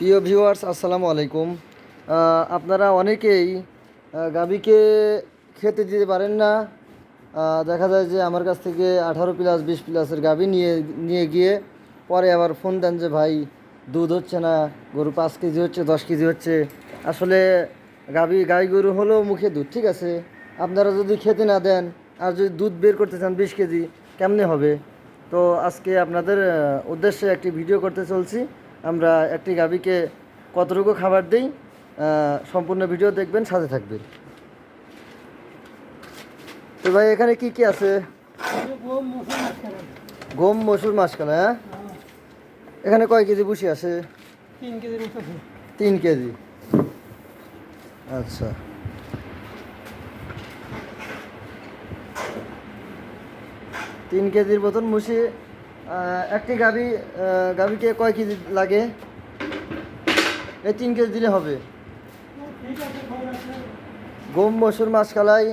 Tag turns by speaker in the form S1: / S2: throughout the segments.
S1: প্রিয় ভিউয়ার্স, আসসালামু আলাইকুম। আপনারা অনেকেই গাভীকে খেতে দিতে পারেন না। দেখা যায় যে আমার কাছ থেকে আঠারো প্লাস বিশ প্লাসের গাভী নিয়ে নিয়ে গিয়ে পরে আবার ফোন দেন যে, ভাই, দুধ হচ্ছে না, গরু পাঁচ কেজি হচ্ছে, দশ কেজি হচ্ছে। আসলে গাভী, গাই গরু হলেও মুখে দুধ, ঠিক আছে? আপনারা যদি খেতে না দেন, আর যদি দুধ বের করতে চান বিশ কেজি, কেমনে হবে? তো আজকে আপনাদের উদ্দেশ্যে একটি ভিডিও করতে চলছি। আমরা একটি গাভীকে কতটুকু খাবার দিই সম্পূর্ণ ভিডিও দেখবেন সাথে থাকবেন। তো ভাই এখানে কি কি আছে? গম মসুর মাসকালা হ্যাঁ? এখানে কয় কেজি বুসি আছে?
S2: তিন কেজির
S1: তিন কেজি। আচ্ছা। তিন কেজির মতন মুসি একটি গাভি গাভিকে কয় কেজি লাগে? এই তিন কেজি দিলে হবে। গম, মসুর মাছ কালাই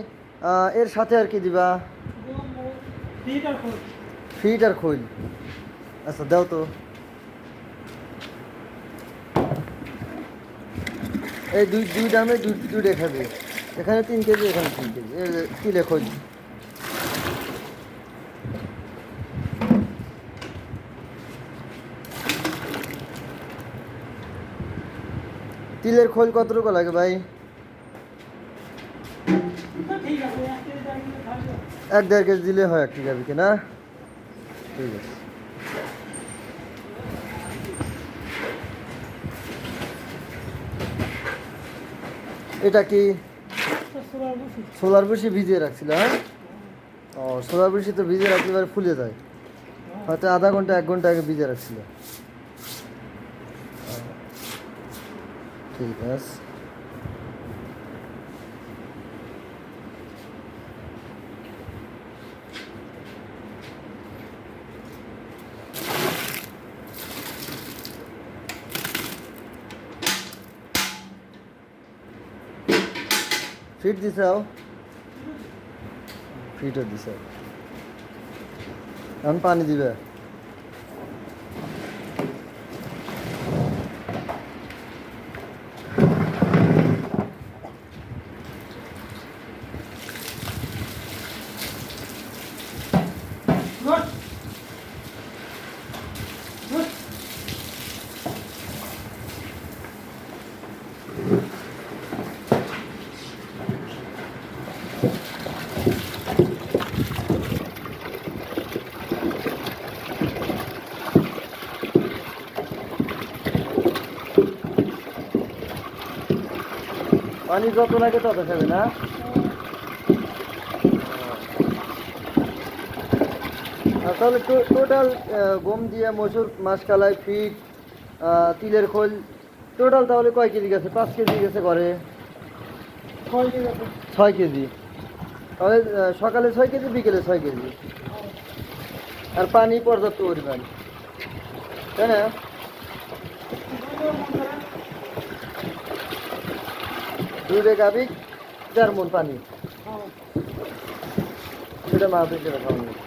S1: এর সাথে আর কি দিবা? ফিট আর খৈল। আচ্ছা দাও তো। এই দুই দুই দামে দুই দুইটা খাবে এখানে তিন কেজি, এখানে তিন কেজি। কিলে খৈল। তিলের খোল কতটুকু লাগে ভাই?
S2: এক দেড় কেজি
S1: দিলে হয় একটি গাভিকে না? ঠিক আছে। এটা কি?
S2: সোলার বসি
S1: ভিজিয়ে রাখছিল হ্যাঁ? ও সোলার বসি তো ভিজিয়ে রাখলে ফুলে যায়। হয়তো আধা ঘণ্টা, এক ঘণ্টা আগে ভিজিয়ে রাখছিল। ঠিক আছে ফিট দিছাও ফিটও দিছে এখন পানি দিবে পানি যত লাগে তত খাবে না? তাহলে টোটাল গম দিয়ে মসুর মাসকালাই ফিট তিলের খোল টোটাল তাহলে কয় কেজি গেছে? পাঁচ কেজি গেছে ঘরে?
S2: ছয় কেজি
S1: তাহলে সকালে ছয় কেজি বিকেলে ছয় কেজি? আর পানি পর্যাপ্ত পরিমাণ। তাই না? দুধে গাবি চার মন পানি। সেটা মা খাওয়ানো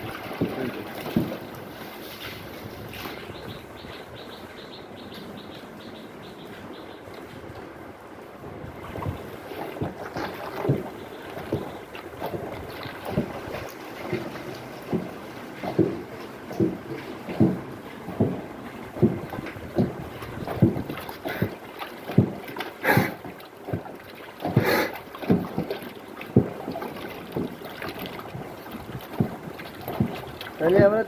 S1: তাহলে আমরা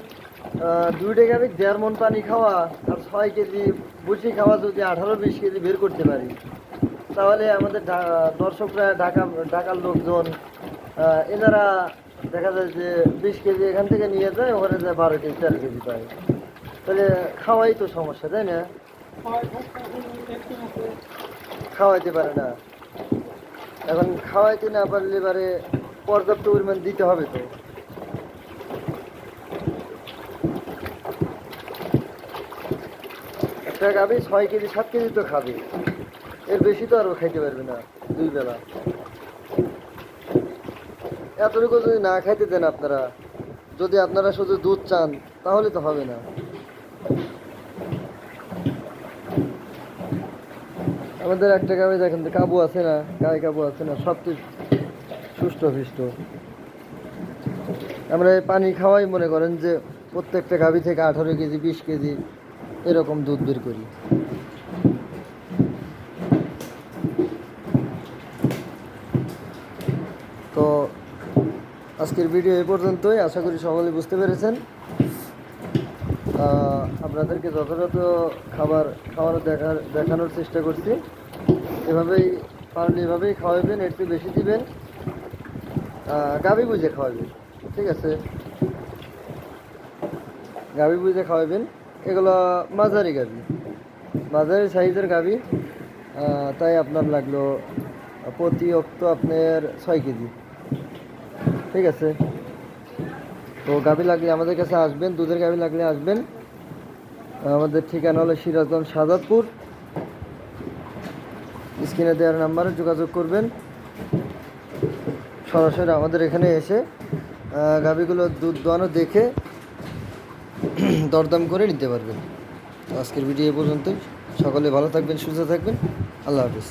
S1: দুই দুইটা গাবি দেড় মন পানি খাওয়া আর ছয় কেজি বুসি খাওয়া যদি আঠারো বিশ কেজি বের করতে পারি, তাহলে আমাদের দর্শকরা, ঢাকা, ঢাকার লোকজন এনারা দেখা যায় যে বিশ কেজি এখান থেকে নিয়ে যায়, ওখানে যায় বারো কেজি, তেরো কেজি পায়। তাহলে খাওয়াই তো সমস্যা, তাই না? খাওয়াইতে পারে না। এখন খাওয়াইতে না পারলে এবারে পর্যাপ্ত পরিমাণ দিতে হবে তো। একটা গাবি ছয় কেজি, সাত কেজি তো খাবে। এর বেশি তো আরও খাইতে পারবে না, দুই বেলা। এতটুকু যদি না খাইতে দেন আপনারা, যদি আপনারা শুধু দুধ চান, তাহলে তো হবে না। আমাদের একটা গাবে দেখেন কাবু আছে না, গায়ে কাবু আছে না, সব কিছু সুস্থ ফিষ্ট আমরা পানি খাওয়াই মনে করেন যে প্রত্যেকটা গাভি থেকে আঠারো কেজি, বিশ কেজি এরকম দুধ বের করি। তো আজকের ভিডিও এ পর্যন্তই। আশা করি সকলে বুঝতে পেরেছেন। আপনাদেরকে যথাযথ খাবার খাওয়ানো দেখার, দেখানোর চেষ্টা করছি। এভাবেই, পারলে এভাবেই খাওয়াবেন, এর বেশি দিবেন। গাভি বুঝে খাওয়াবেন, ঠিক আছে? গাভি বুঝে খাওয়াবেন। এগুলো মাঝারি গাভি মাঝারি সাইজের গাভি তাই আপনার লাগল প্রতি অক্ত আপনার ছয় কেজি। ঠিক আছে? তো গাভি লাগলে আমাদের কাছে আসবেন, দুধের গাভি লাগলে আসবেন। আমাদের ঠিকানা হলো সিরাজগঞ্জ সাজাদপুর স্ক্রিনে দেওয়ার নাম্বারে যোগাযোগ করবেন। সরাসরি আমাদের এখানে এসে গাভীগুলো দুধ দোয়ানো দেখে দরদাম করে নিতে পারবেন। তো আজকের ভিডিও এ পর্যন্তই। সকলে ভালো থাকবেন, সুস্থ থাকবেন। আল্লাহ হাফিজ।